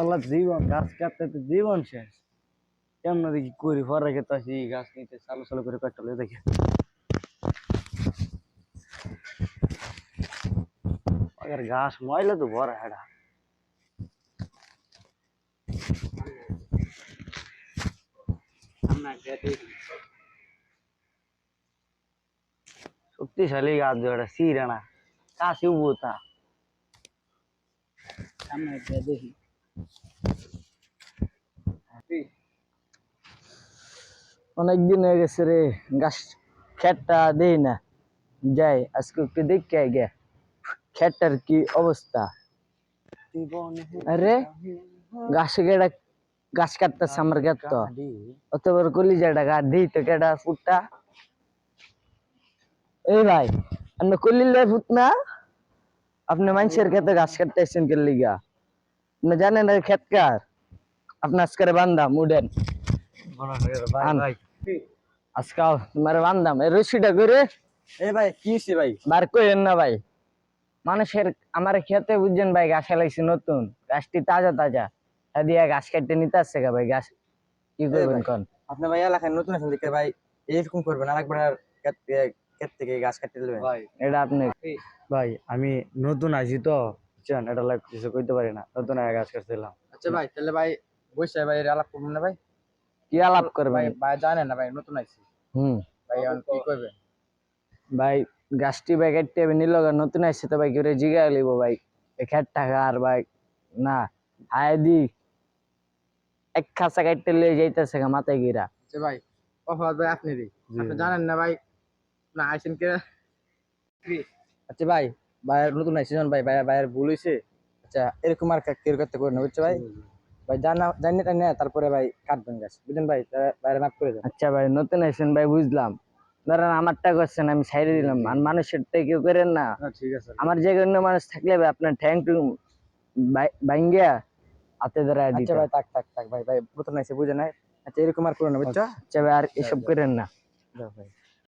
আল্লাহ জীবন, গাছ কাটতে জীবন শেষ। কেমন দেখি করি, পরে খেতে আসি গাছ নিতে চালু চালু করে কাটতে দেখি। আবার ঘাস ময়লা তো ভরা হেডা। শক্তিশালী গাছ যেটা সিরানা কাশি উবুতা সামনে একটা দেখি অনেকদিন হয়ে গেছে রে, গাছ খেটটা দেই না। যাই, আজকে একটু দেখে গে খেটটার কি অবস্থা? আরে, গাছ কেডা গাছ কাটতেছে আমার গেত তো। অত বড় কলি যেটা গা দিই তো কেডা ফুটটা। এই ভাই, আপনি কলিলে ফুট না? আপনি মানুষের খেতে গাছ কাটতেছেন কে লিগা? আপনি জানেন এই ক্ষেত কার আপনার আজকের বান্দাম উডেন। আন। আজকাল তোমার বান্দাম এই রশিটা করে এ ভাই কি ভাই? বার করেন না ভাই। মানুষের আমার খেতে বুঝছেন ভাই গাছ লাগাইছি নতুন। গাছটি তাজা তাজা। দিয়ে গাছ কাটতে নিতে আসছে গা ভাই গাছ। কি করবেন। কোন? আপনি ভাই এলাকায় নতুন আছেন দেখে ভাই এরকম করবেন আর একবার ক্ষেত থেকে- গাছ কাটতে দেবেন ভাই এটা আপনি ভাই আমি নতুন আছি তো। বুঝছেন? এটা লাগ কিছু কইতে পারি না। নতুন আগে গাছ কাটছিলাম। আচ্ছা ভাই তাহলে ভাই বসে ভাই এর আলাপ করবেন না ভাই? কি আলাপ ভাই করবেন ভাই জানেন না ভাই নতুন আইছি। হুম। ভাই এখন কি করবে ভাই গাছটি ভাই কাটতে হবে নিল নতুন আসছে তো ভাই কেউ জিগা লিব ভাই? এক হাজার টাকা আর ভাই না আয় দি। এক খাসা কাটতে লিয়ে যাইতেছে মাথায় গিরা। আচ্ছা ভাই অফার ভাই আপনি দি। আপনি জানেন না ভাই না আইছেন কে? আচ্ছা ভাই ভাইয়ের নতুন যখন ভাই ভাই ভাইয়ের ভুল হইছে। আচ্ছা এরকম আর কেউ করতে করে না বুঝছ ভাই? ভাই জানা জানি না তারপরে ভাই কাটবেন গাছ বুঝলেন ভাই? বাইরে মাফ করে দেন। আচ্ছা ভাই নতুন ভাই বুঝলাম। ধরেন আমারটা করছেন আমি ছাইড়ে দিলাম। আর মানুষের তো কেউ করেন না। ঠিক আছে আমার জায়গায় অন্য মানুষ থাকলে ভাই আপনার ঠ্যাং টু ভাঙ্গিয়া হাতে ধরে আচ্ছা ভাই থাক থাক থাক ভাই ভাই নতুন আইছে বুঝে নাই। আচ্ছা এরকম আর করো না বুঝছ? আচ্ছা ভাই আর এসব করেন না। ভাই।